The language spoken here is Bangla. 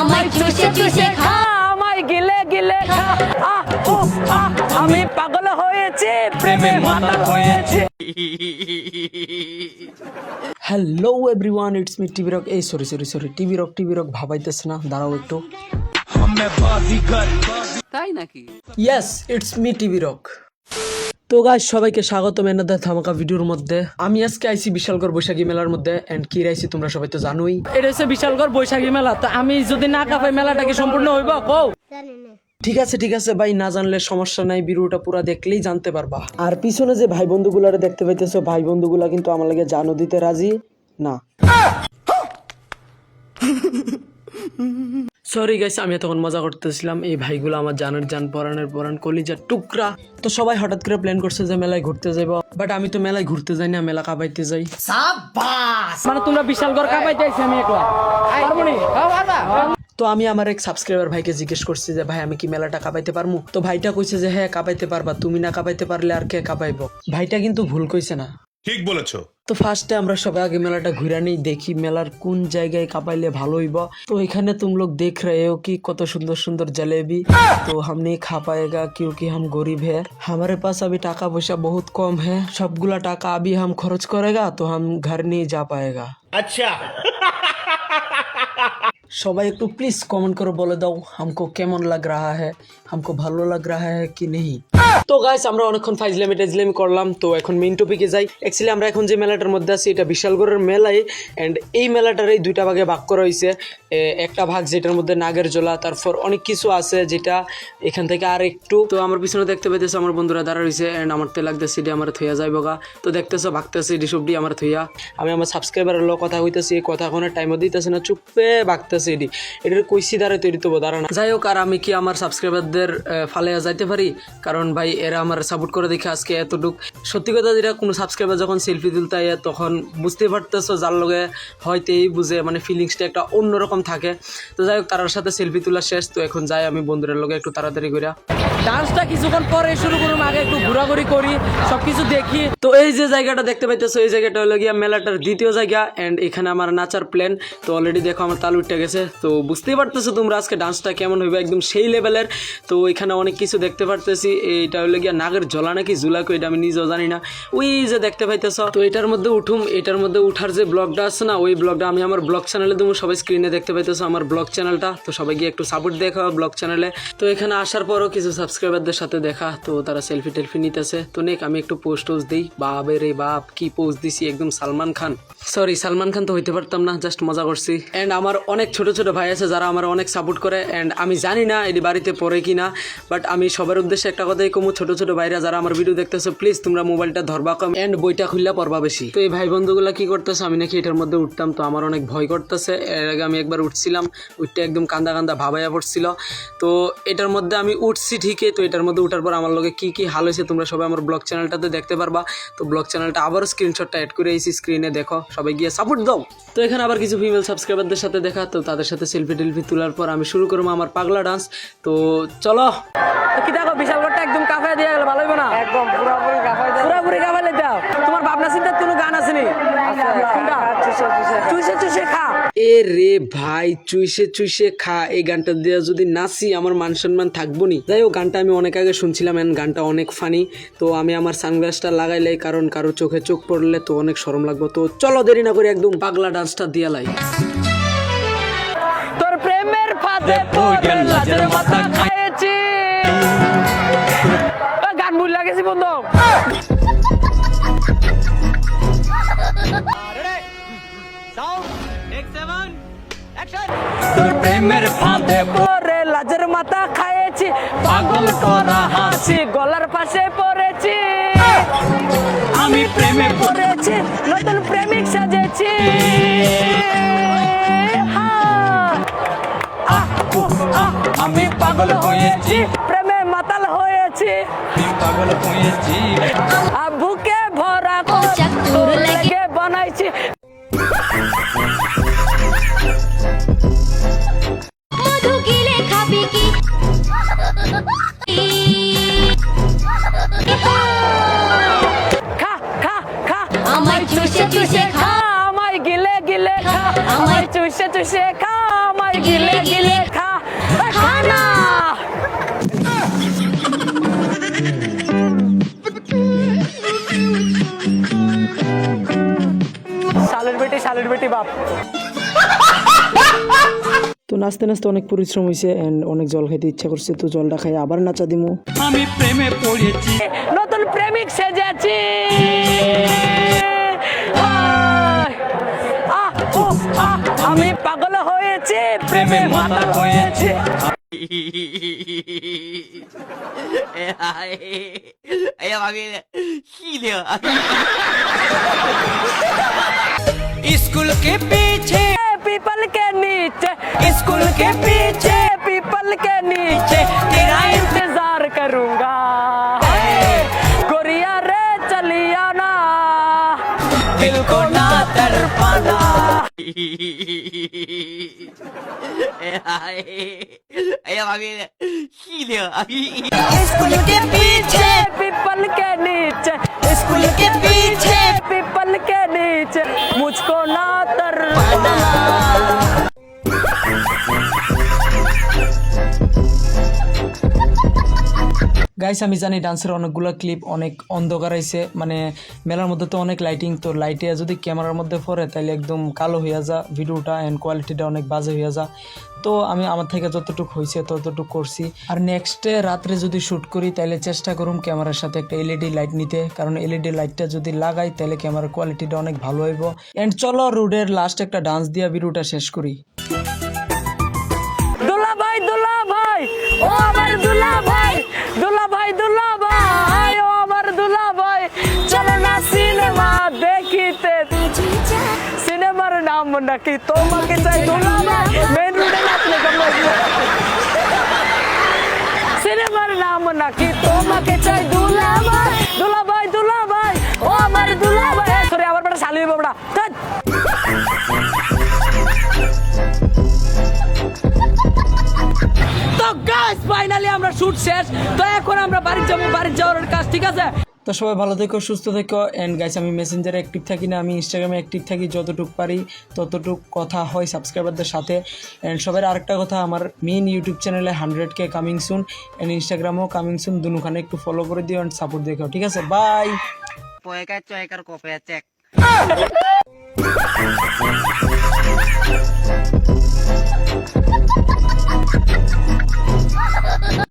আমায় চুষে চুষে খা। আমায় গিলে গিলে খা। আহ, ও, আহ, আমি পাগল হয়েছি প্রেমে মাতাল হয়েছে। Hello everyone it's me TV rock এই sorry sorry sorry TV rock TV rock ভাবাইতেছে না। দাঁড়াও একটু। তাই নাকি? Yes it's me TV rock তো গাছ সবাইকে স্বাগত মেনাদা থামাকা ভিডিওর মধ্যে। আমি আজকে আইছি বিশালগড় বৈশাখী মেলার মধ্যে এন্ড কি রাইছি তোমরা সবাই তো জানোই। এটা হচ্ছে বিশালগড় বৈশাখী মেলা তো আমি যদি না কাপাই মেলাটা কি সম্পূর্ণ হইব? কও। ঠিক আছে ঠিক আছে ভাই না জানলে সমস্যা নাই ভিডিওটা পুরা দেখলেই জানতে পারবা। আর পিছনে যে ভাই বন্ধুগুলারে দেখতে পাইতেছো ভাই বন্ধুগুলা কিন্তু আমার লাগে জানো দিতে রাজি না। সরি গাইস আমি তখন মজা করতেছিলাম। এই ভাইগুলো আমার জানের জান পরানের পরান কলিজার টুকরা। তো সবাই হঠাৎ করে প্ল্যান করছে যে মেলায় ঘুরতে যাব বাট আমি তো মেলায় ঘুরতে যাই না মেলা কাবাইতে যাই। মানে তোমরা বিশাল ঘর কাবাইতে আইছি আমি একলা। তো আমি আমার এক সাবস্ক্রাইবার ভাইকে জিজ্ঞেস করছি যে ভাই আমি কি মেলাটা কাবাইতে পারব তো ভাইটা কইছে যে হ্যাঁ কাবাইতে পারবা। তুমি না কাবাইতে পারলে আর কে কাবাইবো ভাইটা কিন্তু ভুল কইছে না। ঠিক বলেছো তো ফার্স্টে আমরা সবাই আগে মেলাটা ঘুরে নিই দেখি মেলার কোন জায়গায় কাপাইলে ভালো হইব তো এখানে तुम लोग देख रहे हो कि কত সুন্দর সুন্দর जलेबी तो हम नहीं खा पाएगा क्योंकि हम गरीब है हमारे पास अभी টাকা পয়সা बहुत कम है সবগুলা টাকা अभी हम खर्च करेगा तो हम घर नहीं जा पाएगा সবাই একটু প্লিজ কমেন্ট করে বলে দাও, হামকো কেমন লাগ রাহা হামকো ভালো লাগ রাহা হ্যাঁ কি নেই তো গাইস আমরা অনেকক্ষণ ফাইজলামি টাইজলামি করলাম। তো এখন মেইন টপিকে যাই। অ্যাকচুয়ালি আমরা এখন যে মেলাটার মধ্যে আছি, এটা বিশালগড়ের মেলায়। অ্যান্ড এই মেলাটার এই দুইটা ভাগে ভাগ করা হয়েছে একটা ভাগ যেটার মধ্যে নাগের জোলা, তারপর অনেক কিছু আছে যেটা এখান থেকে আর একটু। তো আমার পিছনে দেখতে পেতেছে আমার বন্ধুরা দাঁড়া রয়েছে অ্যান্ড আমার তে লাগতেছে এটি আমার থইয়া যাই বগা তো দেখতেছো, ভাগতেছে এটি সবটি আমার থইয়া। আমি আমার সাবস্ক্রাইবারের কথা হইতেছি কথা কোনো টাইমও দিতেছে না, চুপে ভাগতেছে। এটি। এটির কইসি দাঁড়ায় তৈরি তো দাঁড়া না। যাই হোক আর আমি কি আমার সাবস্ক্রাইবারদের ফালে যাইতে পারি? কারণ ভাই এরা আমার সাপোর্ট করে দেখে আজকে এতটুক। সত্যি কথা যেটা কোনো সাবস্ক্রাইবার যখন সেলফি তুলতে তখন বুঝতে পারতেছো যার লগে হয়তো এই বুঝে মানে ফিলিংসটা একটা অন্যরকম থাকে। তো যাই হোক তার সাথে সেলফি তোলা শেষ। তো এখন যাই আমি বন্ধুদের লগে একটু তাড়াতাড়ি করে ডান্সটা কিছুক্ষণ পরে শুরু করুন আগে একটু ঘোরাঘুরি করি সবকিছু দেখি। তো এই যে জায়গাটা দেখতে পাইতেছো এই জায়গাটা হলো গিয়া মেলাটার দ্বিতীয় জায়গা এন্ড এখানে আমার নাচার প্ল্যান তো অলরেডি দেখো আমার তাল উঠে গেছে তো বুঝতেই পারতেছো তোমরা আজকে ডান্সটা কেমন হইবে, একদম সেই লেভেলের তো এখানে অনেক কিছু দেখতে পারতেছি। এইটা হলো গিয়া নাগের জলা নাকি জুলাকো, এটা আমি নিজেও জানি না। ওই যে দেখতে পাইতেছো। তো এটার মধ্যে উঠুম, এটার মধ্যে উঠার যে ব্লগটা আছে না, ওই ব্লগটা আমি আমার ব্লগ চ্যানেলে দেবো, সবাই স্ক্রিনে দেখতে পাইতেছো আমার ব্লগ চ্যানেলটা তো সবাই গিয়ে একটু সাপোর্ট দেখা ব্লগ চ্যানেলে তো এখানে আসার পরও কিছু সাবস্ক্রাইবারদের সাথে দেখা। তো তারা সেলফি টেলফি নিতেছে। তো নেক, আমি একটু পোস্ট টোস্ট দিই। বাবে রে বাপ, কি পোস্ট দিছি, একদম সালমান খান। সরি সালমান খান তো হইতে পারতাম না জাস্ট মজা করছি। এন্ড আমার অনেক ছোট ছোট ভাই আছে যারা আমার অনেক সাপোর্ট করে অ্যান্ড আমি জানি না এটি বাড়িতে পড়ে কি না বাট আমি সবার উদ্দেশ্যে একটা কথাই কমু, ছোট ছোট ভাইরা যারা আমার ভিডিও দেখতেছো প্লিজ তোমরা মোবাইলটা ধরবা কম অ্যান্ড বইটা খুললা পড়বা বেশি। তো এই ভাই বন্ধুগুলা কি করতেছে? আমি নাকি এটার মধ্যে উঠতাম, তো আমার অনেক ভয় করতেছে। এর আগে আমি একবার উঠছিলাম, উঠতে একদম কান্দা কান্দা ভাবাইয়া পড়ছিল। তো এটার মধ্যে আমি উঠছি ঠিকই, তো এটার মধ্যে উঠার পর আমার লগে কি কি হাল হয়েছে তোমরা সবাই আমার ব্লগ চ্যানেলটাতে দেখতে পারবা। তো ব্লগ চ্যানেলটা আবারও স্ক্রিনশটটা অ্যাড করে এসি স্ক্রিনে দেখো, সবাই গিয়ে সাপোর্ট দাও। তো এখানে আবার কিছু ফিমেল সাবস্ক্রাইবারদের সাথে দেখা, তো তাদের সাথে সেলফি টেলফি তোলার পর আমি শুরু করব আমার পাগলা ডান্স তো চলো। কি দেখো বিশালগড়টা একদম কাফায় দিয়ে গেল ভালো হইব না? একদম পুরোপুরি কাফায় পুরোপুরি কাফায় লেতে তোমার ভাবনা চিন্তার কোনো গান আসেনি? কোনটা? চুষে চুষে। খা। এ রে ভাই চুইসে চুইসে খা। এই গানটা দিয়ে যদি নাচি আমার মান সম্মান থাকব নি। যাই হোক গানটা আমি অনেক আগে শুনছিলাম এন্ড গানটা অনেক ফানি তো আমি আমার সানগ্লাসটা লাগাইলে কারণ কারও চোখে চোখ পড়লে তো অনেক শরম লাগবে। তো চলো দেরি না করে একদম পাগলা ডান্সটা দিয়ে লাই। ফাঁদে পড়ে লাজের মাথা খাইছি। গান ভুল লাগেছি বন্ধু। তোর প্রেমের ফাঁদে পড়ে লাজের মাথা খাইছি। পাগল করা হাসি, গলার পাশে পড়েছি। পাগল হয়েছি। প্রেমে মাতাল হয়েছি। পাগল হয়েছি। আর বুকে ভরা। লেগে। বানাইছি। মধু গিলে খাবি কি? খা খা খা। আমায় চুষে চুষে খা। আমায় গিলে গিলে খা। আমায় চুষে চুষে খা। আমায় গিলে গিলে খা। বেটি বাপ তো নাচতে নাচতে অনেক পরিশ্রম হয়েছে এন্ড অনেক জল খেতে ইচ্ছা করছে তো জলটা খাই আবার নাচা দিমু আমি প্রেমে পড়েছি নতুন প্রেমিক সেজেছি আমি পাগল হয়েছে প্রেমে মাতা হয়েছে আমাকে কি দেওয়া स्कूल के पीछे। पीपल के नीचे। स्कूल के पीछे। पीपल के नीचे। तेरा इंतज़ार करूँगा। गोरिया रे चलिया ना। दिल को ना तड़पाना स्कूल के पीछे। গাইস আমি জানি ডান্সের অনেকগুলো ক্লিপ অনেক অন্ধকার আইছে মানে মেলার মধ্যে তো অনেক লাইটিং তো লাইটে যদি ক্যামেরার মধ্যে পড়ে তাহলে একদম কালো হইয়া যা, ভিডিওটা অ্যান্ড কোয়ালিটিটা অনেক বাজে হইয়া যা। তো আমি আমার থেকে যতটুকু হয়েছে ততটুকু করছি। আর নেক্সটে রাত্রে যদি শ্যুট করি তাহলে চেষ্টা করুম ক্যামেরার সাথে একটা এলইডি লাইট নিতে। কারণ এলইডি লাইটটা যদি লাগাই তাহলে ক্যামেরার কোয়ালিটিটা অনেক ভালো হইব। অ্যান্ড চলো, রোডের লাস্ট একটা ডান্স দিয়া ভিডিওটা শেষ করি। দুলা ভাই দুলা ভাই! ও নাম নাকি তোমাকে চাই মেন রোডে নাচলে সিনেমার নাম নাকি তোমাকে চাই দুলা ভাই দুলা ভাই দুলা ভাই ও আমার দুলা ভাই সরি আমার বেটা শালি বাবড়া তো গাইস ফাইনালি আমরা শুট শেষ। তো এখন আমরা বাড়ি যাব বাড়ি যাওয়ার কাজ, ঠিক আছে? তো সবাই ভালো থেকো সুস্থ থেকো। অ্যান্ড গাইস আমি মেসেঞ্জারে অ্যাক্টিভ থাকি না আমি ইনস্টাগ্রামে অ্যাক্টিভ থাকি যতটুকু পারি ততটুকু কথা হয় সাবস্ক্রাইবারদের সাথে। অ্যান্ড সবার আরেকটা কথা আমার মেন ইউটিউব চ্যানেলে hundred K coming soon and ইনস্টাগ্রামেও coming soon দুখানে একটু ফলো করে দিও অ্যান্ড সাপোর্ট দেখো ঠিক আছে? বাই.